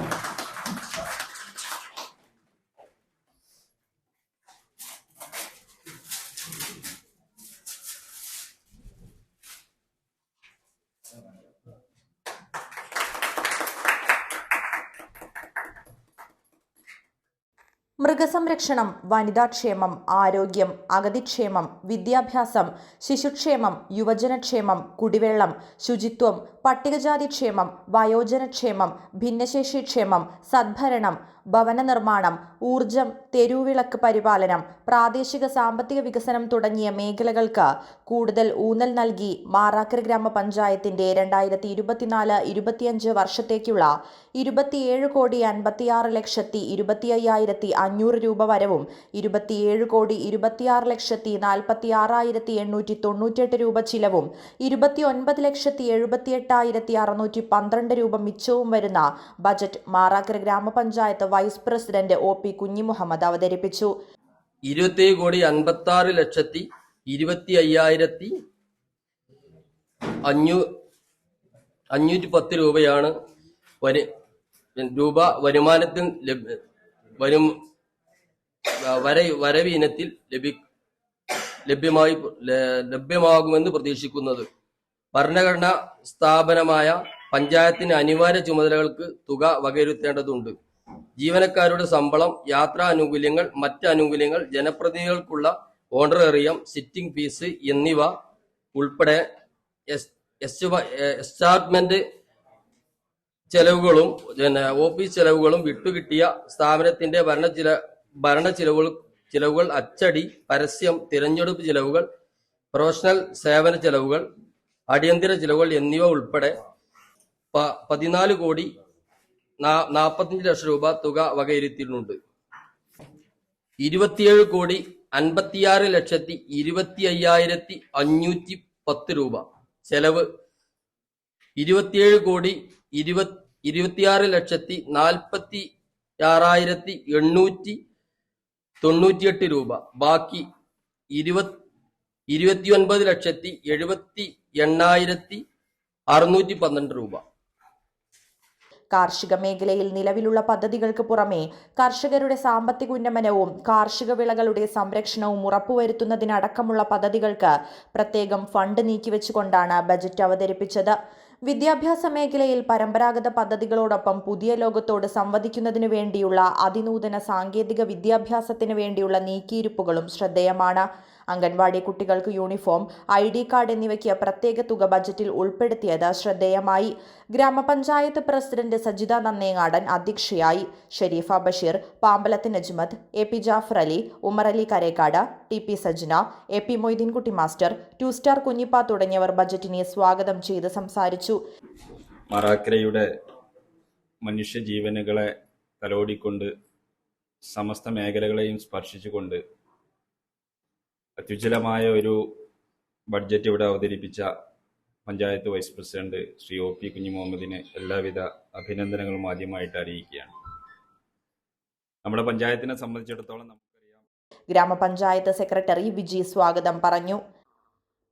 Thank you. മൃഗസംരക്ഷണം വനിതാക്ഷേമം ആരോഗ്യം അഗതിക്ഷേമം വിദ്യാഭ്യാസം ശിശുക്ഷേമം യുവജനക്ഷേമം കുടിവെള്ളം ശുചിത്വം പട്ടികജാതിക്ഷേമം വയോജനക്ഷേമം ഭിന്നശേഷിക്ഷേമം സദ്ഭരണം ഭവന നിർമ്മാണം ഊർജം തെരുവിളക്ക് പരിപാലനം പ്രാദേശിക സാമ്പത്തിക വികസനം തുടങ്ങിയ മേഖലകൾക്ക് കൂടുതൽ ഊന്നൽ നൽകി മാറാക്കര ഗ്രാമപഞ്ചായത്തിന്റെ രണ്ടായിരത്തി ഇരുപത്തിനാല് ഇരുപത്തിയഞ്ച് വർഷത്തേക്കുള്ള ഇരുപത്തിയേഴ് കോടി അൻപത്തിയാറ് ലക്ഷത്തി ഇരുപത്തി അയ്യായിരത്തി അഞ്ഞൂറ് രൂപ വരവും ഇരുപത്തിയേഴ് കോടി ഇരുപത്തിയാറ് ലക്ഷത്തി നാൽപ്പത്തി ആറായിരത്തി എണ്ണൂറ്റി തൊണ്ണൂറ്റെട്ട് രൂപ ചിലവും ഇരുപത്തിയൊൻപത് ലക്ഷത്തി എഴുപത്തിയെട്ടായിരത്തി അറുന്നൂറ്റി പന്ത്രണ്ട് രൂപ മിച്ചവും വരുന്ന ബജറ്റ് മാറാക്കര ഗ്രാമപഞ്ചായത്ത് vice president O P Kunhimuhammad അവതരിപ്പിച്ചു. ഇരുപത്തേഴ് കോടി അൻപത്തി ആറ് ലക്ഷത്തി ഇരുപത്തി അയ്യായിരത്തി അഞ്ഞൂ അഞ്ഞൂറ്റി പത്ത് രൂപയാണ് രൂപ വരുമാനത്തിൽ വരും വര വരവ് ഇനത്തിൽ ലഭി ലഭ്യമായി ലഭ്യമാകുമെന്ന് പ്രതീക്ഷിക്കുന്നത്. ഭരണഘടനാ സ്ഥാപനമായ പഞ്ചായത്തിന് അനിവാര്യ ചുമതലകൾക്ക് തുക വകയിരുത്തേണ്ടതുണ്ട്. ജീവനക്കാരുടെ ശമ്പളം യാത്രാ ആനുകൂല്യങ്ങൾ മറ്റ് ആനുകൂല്യങ്ങൾ ജനപ്രതിനിധികൾക്കുള്ള ഓണറേറിയം സിറ്റിംഗ് ഫീസ് എന്നിവ ഉൾപ്പെടെ എസ്- എസ്- എസ്റ്റാറ്റ്മെന്റ് ചെലവുകളും പിന്നെ ഓഫീസ് ചെലവുകളും വിട്ടുകിട്ടിയ സ്ഥാപനത്തിന്റെ ഭരണ ചില ഭരണ ചിലവുകൾ ചിലവുകൾ അച്ചടി പരസ്യം തിരഞ്ഞെടുപ്പ് ചിലവുകൾ പ്രൊഫഷണൽ സേവന ചെലവുകൾ അടിയന്തര ചിലവുകൾ എന്നിവ ഉൾപ്പെടെ പതിനാല് കോടി നാ- നാപ്പത്തഞ്ച് ലക്ഷം രൂപ തുക വകയിരുത്തിയിട്ടുണ്ട്. ഇരുപത്തിയേഴ് കോടി അൻപത്തിയാറ് ലക്ഷത്തി ഇരുപത്തി അയ്യായിരത്തി അഞ്ഞൂറ്റി പത്ത് രൂപ. ചെലവ് ഇരുപത്തിയേഴ് കോടി ഇരുപത് ഇരുപത്തിയാറ് ലക്ഷത്തി നാൽപ്പത്തി ആറായിരത്തി എണ്ണൂറ്റി തൊണ്ണൂറ്റിയെട്ട് രൂപ. ബാക്കി ഇരുപത് ഇരുപത്തിയൊൻപത് ലക്ഷത്തി എഴുപത്തി എണ്ണായിരത്തി അറുന്നൂറ്റി പന്ത്രണ്ട് രൂപ. കാർഷിക മേഖലയിൽ നിലവിലുള്ള പദ്ധതികൾക്ക് പുറമെ കർഷകരുടെ സാമ്പത്തിക ഉന്നമനവും കാർഷിക വിളകളുടെ സംരക്ഷണവും ഉറപ്പുവരുത്തുന്നതിനടക്കമുള്ള പദ്ധതികൾക്ക് പ്രത്യേകം ഫണ്ട് നീക്കിവെച്ചുകൊണ്ടാണ് ബജറ്റ് അവതരിപ്പിച്ചത്. വിദ്യാഭ്യാസ മേഖലയിൽ പരമ്പരാഗത പദ്ധതികളോടൊപ്പം പുതിയ ലോകത്തോട് സംവദിക്കുന്നതിനു വേണ്ടിയുള്ള അതിനൂതന സാങ്കേതിക വിദ്യാഭ്യാസത്തിനു വേണ്ടിയുള്ള നീക്കിയിരുപ്പുകളും ശ്രദ്ധേയമാണ്. അംഗൻവാടി കുട്ടികൾക്ക് യൂണിഫോം ഐ ഡി കാർഡ് എന്നിവയ്ക്ക് പ്രത്യേക തുക ബജറ്റിൽ ഉൾപ്പെടുത്തിയത് ശ്രദ്ധേയമായി. ഗ്രാമപഞ്ചായത്ത് പ്രസിഡന്റ് സജിത നന്നേങ്ങാടൻ അധ്യക്ഷയായി. Sherifa Basheer Pampalath Najmad A P Jafar Ali Umar Ali Karekkad T P Sajna A P Moideenkutty master two star Kunhippa തുടങ്ങിയവർ ബജറ്റിനെ സ്വാഗതം ചെയ്ത് സംസാരിച്ചു. മറാക്കരയുടെ മനുഷ്യജീവനുകളെ തലോടിക്കൊണ്ട് സമസ്ത മേഖലകളെയും സ്പർശിച്ചുകൊണ്ട് അത്യുജ്വലമായ ഒരു ബഡ്ജറ്റ് ഇവിടെ അവതരിപ്പിച്ച panchayat vice president Shri O P Kunju മുഹമ്മദിന് എല്ലാവിധ അഭിനന്ദനങ്ങളും ആദ്യമായിട്ട് അറിയിക്കുകയാണ്. നമ്മുടെ പഞ്ചായത്തിനെ സംബന്ധിച്ചിടത്തോളം ഗ്രാമപഞ്ചായത്ത് സെക്രട്ടറി വിജി സ്വാഗതം പറഞ്ഞു